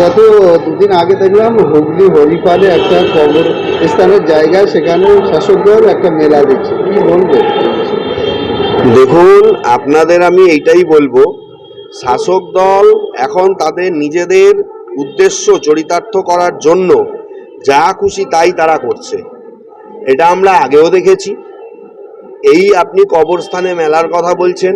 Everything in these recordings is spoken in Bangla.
গত দুদিন আগে দেখলাম হুগলি হরিপালে একটা কবর স্থানের জায়গায় সেখানে শাসক দল একটা মেলা দিচ্ছে কি বলবে? দেখুন, আপনাদের আমি এইটাই বলব, শাসক দল এখন তাদের নিজেদের উদ্দেশ্য চরিতার্থ করার জন্য যা খুশি তাই তারা করছে। এটা আমরা আগেও দেখেছি। এই আপনি কবরস্থানে মেলার কথা বলছেন।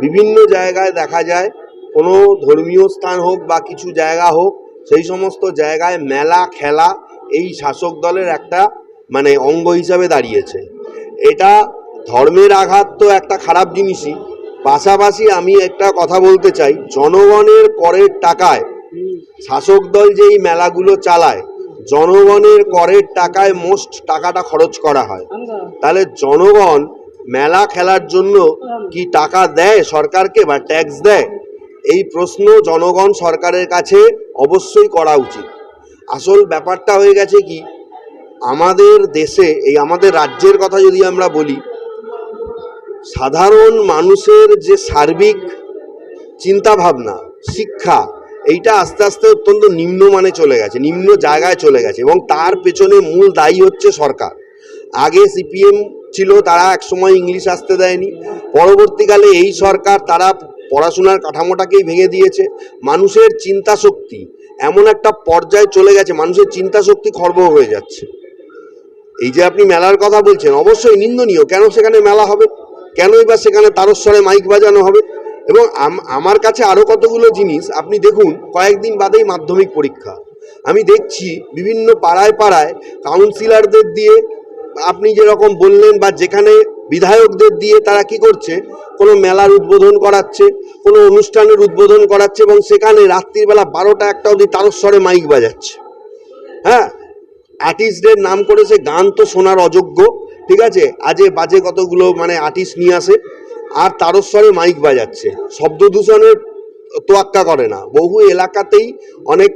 বিভিন্ন জায়গায় দেখা যায় কোনো ধর্মীয় স্থান হোক বা কিছু জায়গা হোক, সেই সমস্ত জায়গায় মেলা, খেলা এই শাসক দলের একটা মানে অঙ্গ হিসাবে দাঁড়িয়েছে। এটা ধর্মের আঘাত তো একটা খারাপ জিনিসই। পাশাপাশি আমি একটা কথা বলতে চাই, জনগণের করের টাকায় শাসক দল যেই মেলাগুলো চালায়, জনগণের করের টাকায় মোস্ট টাকাটা খরচ করা হয়। তাহলে জনগণ মেলা খেলার জন্য কি টাকা দেয় সরকারকে বা ট্যাক্স দেয়? এই প্রশ্ন জনগণ সরকারের কাছে অবশ্যই করা উচিত। আসল ব্যাপারটা হয়ে গেছে কি, আমাদের দেশে, এই আমাদের রাজ্যের কথা যদি আমরা বলি, সাধারণ মানুষের যে সার্বিক চিন্তাভাবনা, শিক্ষা, এইটা আস্তে আস্তে অত্যন্ত নিম্নমানে চলে গেছে, নিম্ন জায়গায় চলে গেছে এবং তার পেছনে মূল দায়ী হচ্ছে সরকার। আগে সিপিএম ছিল, তারা একসময় ইংলিশ আসতে দেয়নি। পরবর্তীকালে এই সরকার, তারা পড়াশোনার কাঠামোটাকেই ভেঙে দিয়েছে। মানুষের চিন্তা শক্তি এমন একটা পর্যায়ে চলে গেছে, মানুষের চিন্তা শক্তি খর্ব হয়ে যাচ্ছে। এই যে আপনি মেলার কথা বলছেন, অবশ্যই নিন্দনীয়, কেন সেখানে মেলা হবে? কেনই বা সেখানে তারস্বরে মাইক বাজানো হবে? এবং আমার কাছে আরও কতগুলো জিনিস, আপনি দেখুন, কয়েকদিন বাদেই মাধ্যমিক পরীক্ষা। আমি দেখছি বিভিন্ন পাড়ায় পাড়ায় কাউন্সিলরদের দিয়ে আপনি যেরকম বললেন বা যেখানে বিধায়কদের দিয়ে তারা কি করছে? কোনো মেলার উদ্বোধন করাচ্ছে, কোনো অনুষ্ঠানের উদ্বোধন করাচ্ছে এবং সেখানে রাত্রিবেলা বারোটা একটা অবধি তারস্বরে মাইক বাজাচ্ছে। হ্যাঁ? আর্টিস্টদের নাম করেছে গান তো শোনার অযোগ্য, ঠিক আছে? আজে বাজে কতগুলো মানে আর্টিস্ট নিয়ে আসে, আর তারস্বরে মাইক বাজাচ্ছে। শব্দ দূষণের তোয়াক্কা করে না। বহু এলাকাতেই অনেক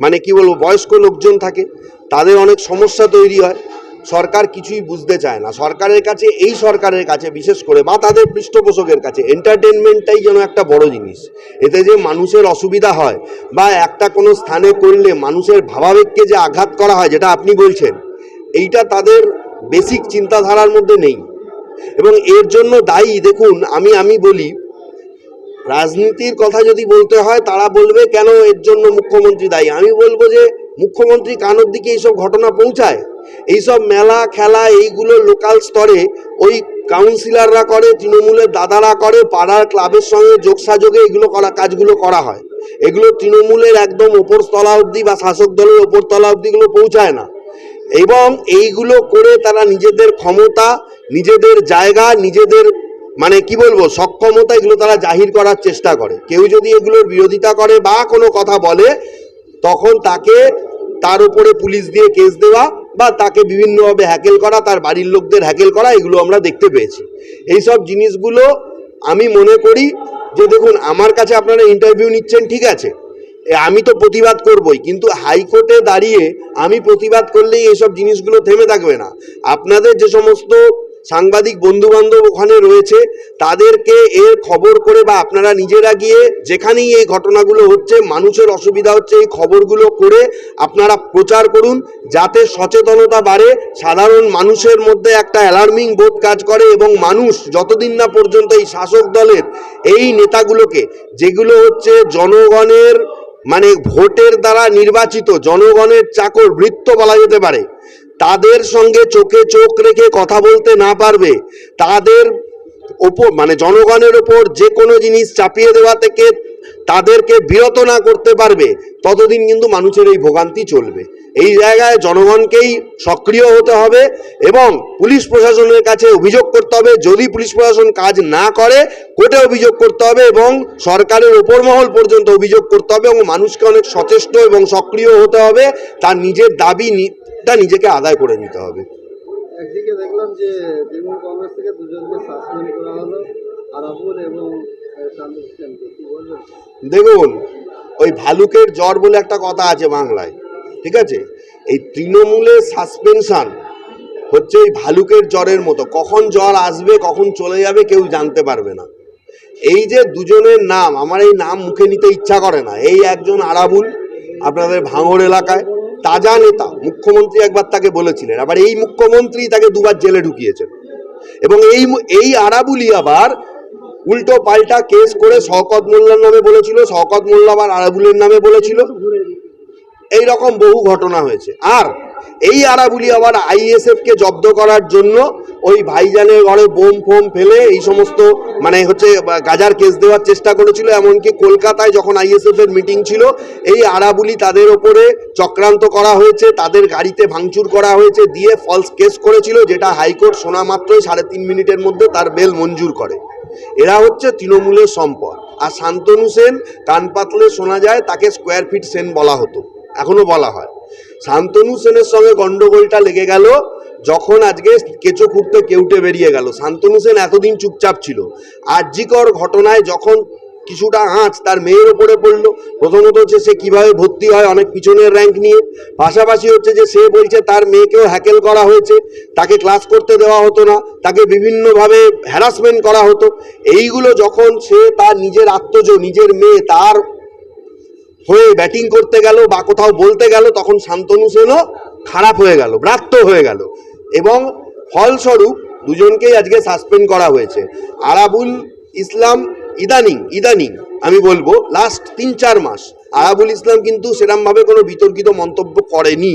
মানে কি বলব, বয়স্ক লোকজন থাকে, তাদের অনেক সমস্যা তৈরি হয়। সরকার কিছুই বুঝতে চায় না। সরকারের কাছে, এই সরকারের কাছে, বিশেষ করে বা তাদের পৃষ্ঠপোষকের কাছে এন্টারটেনমেন্টটাই যেন একটা বড় জিনিস। এতে যে মানুষের অসুবিধা হয় বা একটা কোনো স্থানে করলে মানুষের ভাবাবেগকে যে আঘাত করা হয়, যেটা আপনি বলছেন, এইটা তাদের বেসিক চিন্তাধারার মধ্যে নেই। এবং এর জন্য দায়ী, দেখুন, আমি আমি বলি, রাজনীতির কথা যদি বলতে হয়, তারা বলবে, কেন এর জন্য মুখ্যমন্ত্রী দায়ী? আমি বলব যে, মুখ্যমন্ত্রী কানোর দিকে এইসব ঘটনা পৌঁছায়? এইসব মেলা, খেলা, এইগুলো লোকাল স্তরে ওই কাউন্সিলররা করে, তৃণমূলের দাদারা করে, পাড়ার ক্লাবের সঙ্গে যোগসাযোগে এগুলো করা, কাজগুলো করা হয়। এগুলো তৃণমূলের একদম ওপর তলা অবধি বা শাসক দলের ওপর তলা অবধিগুলো পৌঁছায় না। এবং এইগুলো করে তারা নিজেদের ক্ষমতা, নিজেদের জায়গা, নিজেদের মানে কি বলব, সক্ষমতা এগুলো তারা জাহির করার চেষ্টা করে। কেউ যদি এগুলোর বিরোধিতা করে বা কোনো কথা বলে, তখন তাকে তার উপরে পুলিশ দিয়ে কেস দেওয়া বা তাকে বিভিন্নভাবে হ্যাকেল করা, তার বাড়ির লোকদের হ্যাকেল করা, এগুলো আমরা দেখতে পেয়েছি। এই সব জিনিসগুলো আমি মনে করি যে দেখুন, আমার কাছে আপনারা ইন্টারভিউ নিচ্ছেন, ঠিক আছে? আমি তো প্রতিবাদ করবই, কিন্তু হাইকোর্টে দাঁড়িয়ে আমি প্রতিবাদ করলেই এইসব জিনিসগুলো থেমে থাকবে না। আপনাদের যে সমস্ত সাংবাদিক বন্ধু বান্ধব ওখানে রয়েছে, তাদেরকে এর খবর করে বা আপনারা নিজেরা গিয়ে যেখানেই এই ঘটনাগুলো হচ্ছে, মানুষের অসুবিধা হচ্ছে, এই খবরগুলো করে আপনারা প্রচার করুন, যাতে সচেতনতা বাড়ে, সাধারণ মানুষের মধ্যে একটা অ্যালার্মিং বোধ কাজ করে এবং মানুষ যতদিন না পর্যন্ত এই শাসক দলের এই নেতাগুলোকে, যেগুলো হচ্ছে জনগণের মানে ভোটের দ্বারা নির্বাচিত, জনগণের চাকর বৃত্ত বলা যেতে পারে তাদের সঙ্গে চোখে চোখ রেখে কথা বলতে না পারবে, তাদের ওপর মানে জনগণের ওপর যে কোনো জিনিস চাপিয়ে দেওয়া থেকে তাদেরকে বিরত না করতে পারবে, ততদিন কিন্তু মানুষের এই ভোগান্তি চলবে। এই জায়গায় জনগণকেই সক্রিয় হতে হবে এবং পুলিশ প্রশাসনের কাছে অভিযোগ করতে হবে, যদি পুলিশ প্রশাসন কাজ না করে, কোর্টে অভিযোগ করতে হবে এবং সরকারের ওপর মহল পর্যন্ত অভিযোগ করতে হবে এবং মানুষকে অনেক সচেষ্ট এবং সক্রিয় হতে হবে, তার নিজের দাবি টা নিজেকে আদায় করে নিতে হবে। একদিকে দেখলাম যে তৃণমূল কংগ্রেস থেকে দুজনকে সাসপেন্ড করা হলো আরাবুল এবং শান্ত হোসেনকে কি বলবেন? দেখুন ওই ভালুকের জ্বর বলে একটা কথা আছে বাংলায় ঠিক আছে? এই তৃণমূলের সাসপেনশন হচ্ছে এই ভালুকের জ্বরের মতো। কখন জ্বর আসবে কখন চলে যাবে কেউ জানতে পারবে না। এই যে দুজনের নাম আমার এই নাম মুখে নিতে ইচ্ছা করে না। এই একজন আরাবুল আপনাদের ভাঙড় এলাকায় তাজা নেতা, মুখ্যমন্ত্রী একবার তাকে বলেছিলেন, আবার এই মুখ্যমন্ত্রী তাকে দুবার জেলে ঢুকিয়েছেন। এবং এই এই আরাবুলি আবার উল্টো পাল্টা কেস করে শকত মোল্লার নামে বলেছিল শকত মোল্লা আবার আরাবুলের নামে বলেছিল। এই রকম বহু ঘটনা হয়েছে। আর এই আরাবুলি আবার আইএসএফকে জব্দ করার জন্য ওই ভাইজানের ঘরে বোম ফোম ফেলে এই সমস্ত মানে হচ্ছে গাজার কেস দেওয়ার চেষ্টা করেছিল, এমনকি কলকাতায় যখন আইএসএফ এর মিটিং ছিল, এই আরাবুলি তাদের ওপরে চক্রান্ত করা হয়েছে, তাদের গাড়িতে ভাঙচুর করা হয়েছে, দিয়ে ফলস কেস করেছিল, যেটা হাইকোর্ট শোনা মাত্রই সাড়ে তিন মিনিটের মধ্যে তার বেল মঞ্জুর করে। এরা হচ্ছে তৃণমূলের সম্পদ। আর শান্তনু সেন, কান পাতলে শোনা যায়, তাকে স্কোয়ার ফিট সেন বলা হতো। এখনও বলা হয়। শান্তনু সেনের সঙ্গে গন্ডগোলটা লেগে গেল যখন আজকে কেঁচো খুঁড়তে কেউটে বেরিয়ে গেল, শান্তনু সেন এতদিন চুপচাপ ছিল। আর্যিকর ঘটনায় যখন কিছুটা আঁচ তার মেয়ের ওপরে পড়ল, প্রথমত হচ্ছে সে কীভাবে ভর্তি হয় অনেক পিছনের র্যাঙ্ক নিয়ে, পাশাপাশি হচ্ছে যে সে বলছে তার মেয়েকেও হ্যাকেল করা হয়েছে, তাকে ক্লাস করতে দেওয়া হতো না, তাকে বিভিন্নভাবে হ্যারাসমেন্ট করা হতো। এইগুলো যখন সে তার নিজের আত্মজ, নিজের মেয়ে তার হয়ে ব্যাটিং করতে গেল বা কোথাও বলতে গেল, তখন শান্তনু সেনও খারাপ হয়ে গেল, ব্রাত্য হয়ে গেল। এবং ফলস্বরূপ দুজনকেই আজকে সাসপেন্ড করা হয়েছে। আরাবুল ইসলাম ইদানিং ইদানিং আমি বলব লাস্ট তিন চার মাস আরাবুল ইসলাম কিন্তু সেরমভাবে কোনো বিতর্কিত মন্তব্য করেনি।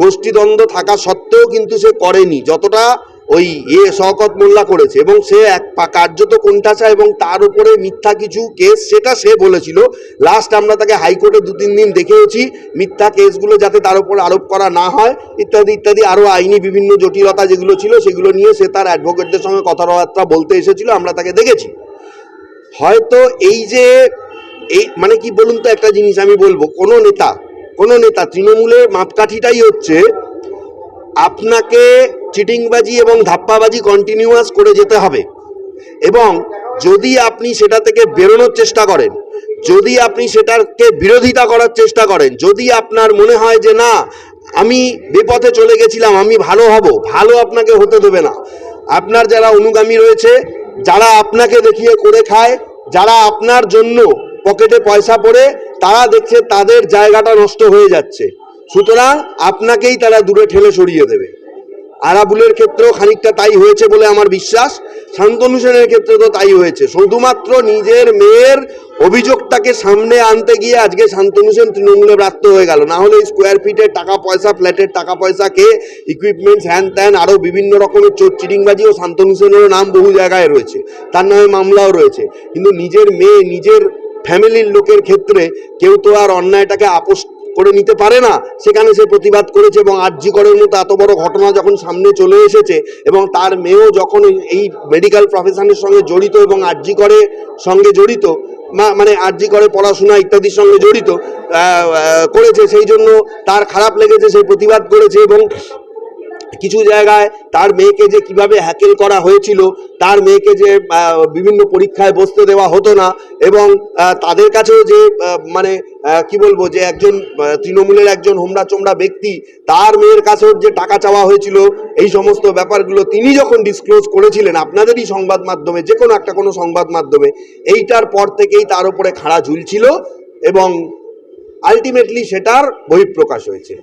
গোষ্ঠীদ্বন্দ্ব থাকা সত্ত্বেও কিন্তু সে করেনি। যতটা ওই এ শওকত মোল্লা করেছে এবং সে এক কার্যত কোনটাচা এবং তার উপরে মিথ্যা কিছু কেস, সেটা সে বলেছিল। লাস্ট আমরা তাকে হাইকোর্টে দু তিন দিন দেখেওছি, মিথ্যা কেসগুলো যাতে তার উপর আরোপ করা না হয়, ইত্যাদি ইত্যাদি আরও আইনি বিভিন্ন জটিলতা যেগুলো ছিল সেগুলো নিয়ে সে তার অ্যাডভোকেটদের সঙ্গে কথাবার্তা বলতে এসেছিল, আমরা তাকে দেখেছি। হয়তো এই যে, এই মানে কি বলুন তো একটা জিনিস আমি বলব, কোনো নেতা কোনো নেতা তৃণমূলের মাপকাঠিটাই হচ্ছে, আপনাকে চিটিংবাজি এবং ধাপ্পাবাজি কন্টিনিউয়াস করে যেতে হবে। এবং যদি আপনি সেটা থেকে বেরোনোর চেষ্টা করেন, যদি আপনি সেটাকে বিরোধিতা করার চেষ্টা করেন, যদি আপনার মনে হয় যে না, আমি বিপথে চলে গেছিলাম, আমি ভালো হব, ভালো আপনাকে হতে দেবে না। আপনার যারা অনুগামী রয়েছে, যারা আপনাকে দেখিয়ে করে খায়, যারা আপনার জন্য পকেটে পয়সা পড়ে, তারা দেখছে তাদের জায়গাটা নষ্ট হয়ে যাচ্ছে। সুতরাং আপনাকেই তারা দূরে ঠেলে সরিয়ে দেবে। আরাবুলের ক্ষেত্রেও খানিকটা তাই হয়েছে বলে আমার বিশ্বাস, শান্তনু সেনের ক্ষেত্রে তো তাই হয়েছে। শুধুমাত্র নিজের মেয়ের অভিযোগটাকে সামনে আনতে গিয়ে আজকে শান্তনু সেন তৃণমূলে ব্রাত্য হয়ে গেল। না হলে স্কোয়ার ফিটের টাকা পয়সা ফ্ল্যাটের টাকা পয়সা কে ইকুইপমেন্টস হ্যান ত্যান আরও বিভিন্ন রকমের চোর চিটিংবাজি ও শান্তনু সেনেরও নাম বহু জায়গায় রয়েছে। তার নামে মামলাও রয়েছে। কিন্তু নিজের মেয়ে, নিজের ফ্যামিলির লোকের ক্ষেত্রে কেউ তো আর অন্যায়টাকে আপোষ করে নিতে পারে না, সেখানে সে প্রতিবাদ করেছে এবং আরজি করের মতো এত বড় ঘটনা যখন সামনে চলে এসেছে এবং তার মেয়েও যখন এই- মেডিকেল প্রফেশনের সঙ্গে জড়িত এবং আরজি করে সঙ্গে জড়িত মানে আরজি করে পড়াশোনা ইত্যাদির সঙ্গে জড়িত করেছে, সেই জন্য তার খারাপ লেগেছে, সে প্রতিবাদ করেছে এবং কিছু জায়গায় তার মেয়েকে যে কীভাবে হ্যাকেল করা হয়েছিল, তার মেয়েকে যে বিভিন্ন পরীক্ষায় বসতে দেওয়া হতো না এবং তাদের কাছেও যে মানে কি বলব যে একজন তৃণমূলের একজন হোমরা চোমরা ব্যক্তি, তার মেয়ের কাছেও যে টাকা চাওয়া হয়েছিল, এই সমস্ত ব্যাপারগুলো তিনি যখন ডিসক্লোজ করেছিলেন, আপনাদেরই সংবাদ মাধ্যমে, যে কোনো একটা কোনো সংবাদ মাধ্যমে, এইটার পর থেকেই তার উপরে খাড়া ঝুলছিল এবং আলটিমেটলি সেটার বহিঃপ্রকাশ হয়েছে